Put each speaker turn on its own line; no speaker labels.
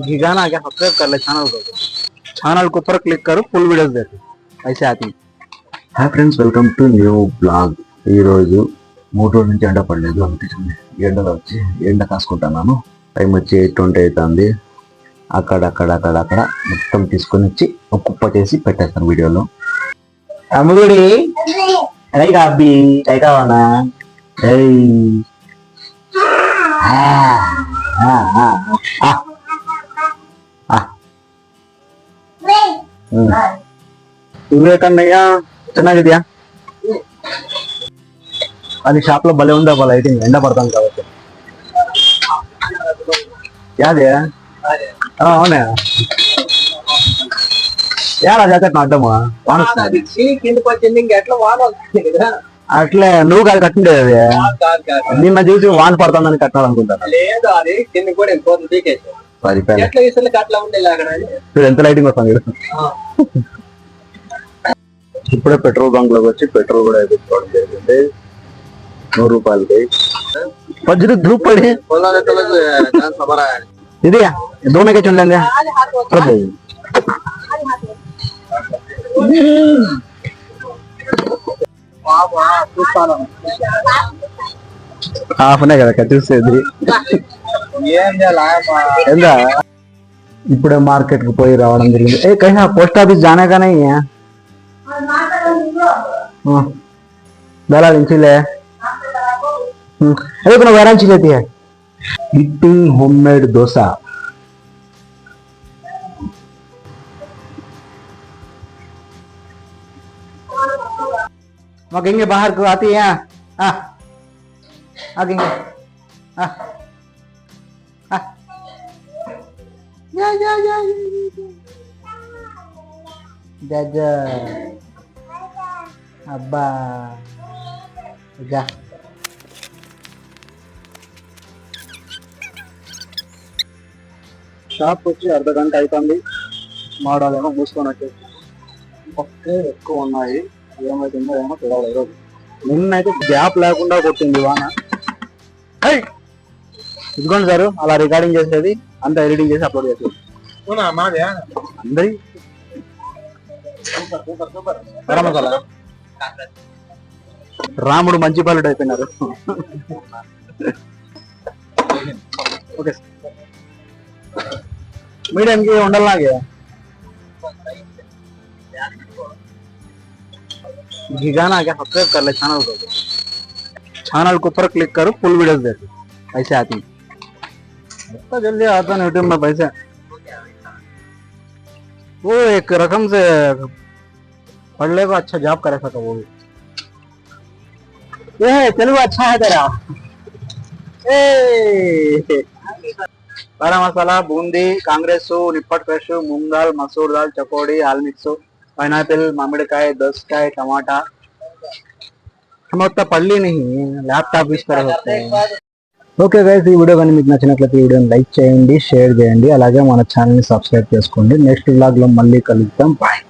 घिगाना आके सब्सक्राइब कर ले चैनल को चैनल के ऊपर क्लिक करो फुल वीडियोस देखो ऐसे आती हैं
hi friends welcome to new blog ఈ రోజు మూడు రోజుల నుంచి ఎండ పడలేదు అనిపించింది ఎండలో వచ్చి ఎండ కాసుకుంటున్నాను టైం వచ్చి ఎయిట్ ట్వంటీ అవుతుంది అక్కడ అక్కడ అక్కడ అక్కడ మొత్తం తీసుకొని వచ్చి ఒక కుప్ప చేసి పెట్టేస్తాను వీడియోలో
అమ్ముగుడి అదే అబ్బి అయితే కావాలా ఇవే కన్నయ్యా ಚೆನ್ನಾಗಿದ್ಯಾ అది షాప్ లో భలే ఉందా లైటింగ్ ఎండ పడతాను కాబట్టి యాదే ఆ, అవునా యారా జాకెట్ నా అడ్డమా వాన వస్తుంది.
కిందకి వచ్చింది ఇంక ఎట్లా వాన వస్తుంది కదా
అట్లే నువ్వు కాదు కట్టిండేది అది
కాదు, కాదు, కాదు.
నిన్న చూసి వాన పడుతుందని కట్టాలనుకుంటాను
లేదు అది కింద కూడా ఇంకోటి పీకేసి
పదిపేల
ఎట్లా ఇసులకి అట్లా ఉండేది అక్కడ
చూడు ఎంత లైటింగ్ వస్తుంది చూడు. ఇప్పుడే పెట్రోల్ బంక్లోకి వచ్చి పెట్రోల్ కూడా వేయించుకోవడం జరిగింది. నూరు రూపాయలకి. పజ్జులు ధూప్ పడి ఇది దోనే కే చూడండి. ప్రభు హాఫ్ కదా చూసేది ఇప్పుడే మార్కెట్కి పోయి రావడం జరిగింది. ఏ కైనా పోస్ట్ ఆఫీస్ జానా కానీ हाँ। हम्म दलाल इनसे ले अरे अपना चीज़ लेती है।
ईटिंग होममेड डोसा वहाँ
कहेंगे बाहर को आती है, यहाँ। आ। आ आ। आ। जा जा जा। जा जा। అబ్బా. जा షాప్ వచ్చి అర్ధ గంట అవుతుంది మాడాలేమో మూసుకొని వచ్చేసి ఒకే ఎక్కువ ఉన్నాయి. ఏమైతుందో ఏమో చూడాలి ఈరోజు. నిన్నైతే గ్యాప్ లేకుండా కొట్టింది వాన! ఇదిగోండి సార్ అలా రికార్డింగ్ చేసేది అంతా ఎడిటింగ్ చేసి అప్లోడ్ చేసేది.
మాదే?
అందరి? గరం మసాలా రాముడు మంచి పల్లెడు అయిపోయినారు ఓకే మీడియం కి ఉండాలాగే घिगाना आके सब्सक्राइब कर ले चैनल को चैनल के ऊपर क्लिक करो फुल वीडियोस देखो ऐसे आती हैं इतना जल्दी आता है यूट्यूब में पैसे वो एक रकम से पढ़ ले को अच्छा जॉब करे सका वो भी ये है तेलुगु अच्छा है तेरा ए బడా masala boondi Congress నిప్పట్ fresh moong dal masoor dal chakodi all mix pineapple మామిడికాయ దోసకాయ టమాటా మొత్తం పల్లి ల్యాప్టాప్ యూస్ ఓకే గైస్ ఈ వీడియో కానీ మీకు నచ్చినట్లయితే ఈ వీడియోని లైక్ చేయండి షేర్ చేయండి అలాగే మన ఛానల్ ని సబ్స్క్రైబ్ చేసుకోండి నెక్స్ట్ వ్లాగ్ లో మళ్ళీ కలుద్దాం బాయ్